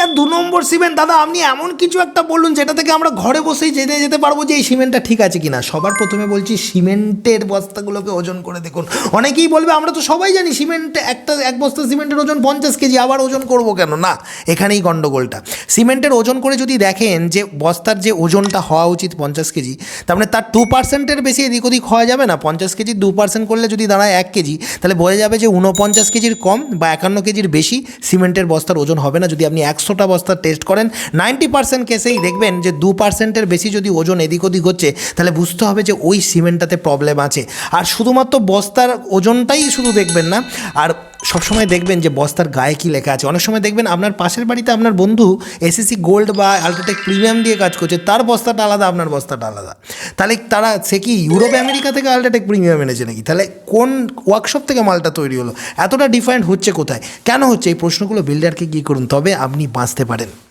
এইটা দু নম্বর সিমেন্ট। দাদা, আপনি এমন কিছু একটা বলুন যেটা থেকে আমরা ঘরে বসেই যেতে যেতে পারব যে এই সিমেন্টটা ঠিক আছে কিনা। সবার প্রথমে বলছি সিমেন্টের বস্তাগুলোকে ওজন করে দেখুন। অনেকেই বলবে, আমরা তো সবাই জানি সিমেন্ট একটা, এক বস্তা সিমেন্টের ওজন পঞ্চাশ কেজি, আবার ওজন করব কেন? না, এখানেই গন্ডগোলটা। সিমেন্টের ওজন করে যদি দেখেন যে বস্তার যে ওজনটা হওয়া উচিত পঞ্চাশ কেজি, তার মানে তার টু পার্সেন্টের বেশি এদিক ওদিক হওয়া যাবে না। পঞ্চাশ কেজি দু পার্সেন্ট করলে যদি দাঁড়ায় এক কেজি, তাহলে বোঝা যাবে যে উনপঞ্চাশ কেজির কম বা একান্ন কেজির বেশি সিমেন্টের বস্তার ওজন হবে না যদি আপনি একশোটা বস্তার টেস্ট করেন। নাইনটি পার্সেন্ট কেসেই দেখবেন যে দু পার্সেন্টের বেশি যদি ওজন এদিক ওদিক হচ্ছে, তাহলে বুঝতে হবে যে ওই সিমেন্টটাতে প্রবলেম আছে। আর শুধুমাত্র বস্তার ওজনটাই শুধু দেখবেন না, আর সবসময় দেখবেন যে বস্তার গায়ে কী লেখা আছে। অনেক সময় দেখবেন আপনার পাশের বাড়িতে আপনার বন্ধু এসএসসি গোল্ড বা আলট্রাটেক প্রিমিয়াম দিয়ে কাজ করছে, তার বস্তাটা আলাদা, আপনার বস্তাটা আলাদা। তাহলে তারা, সে কি ইউরোপ, আমেরিকা থেকে আলট্রাটেক প্রিমিয়াম এনেছে নাকি? তাহলে কোন ওয়ার্কশপ থেকে মালটা তৈরি হলো? এতটা ডিফারেন্ট হচ্ছে কোথায়? কেন হচ্ছে? এই প্রশ্নগুলো বিল্ডারকে গিয়ে করুন, তবে আপনি বাঁচতে পারেন।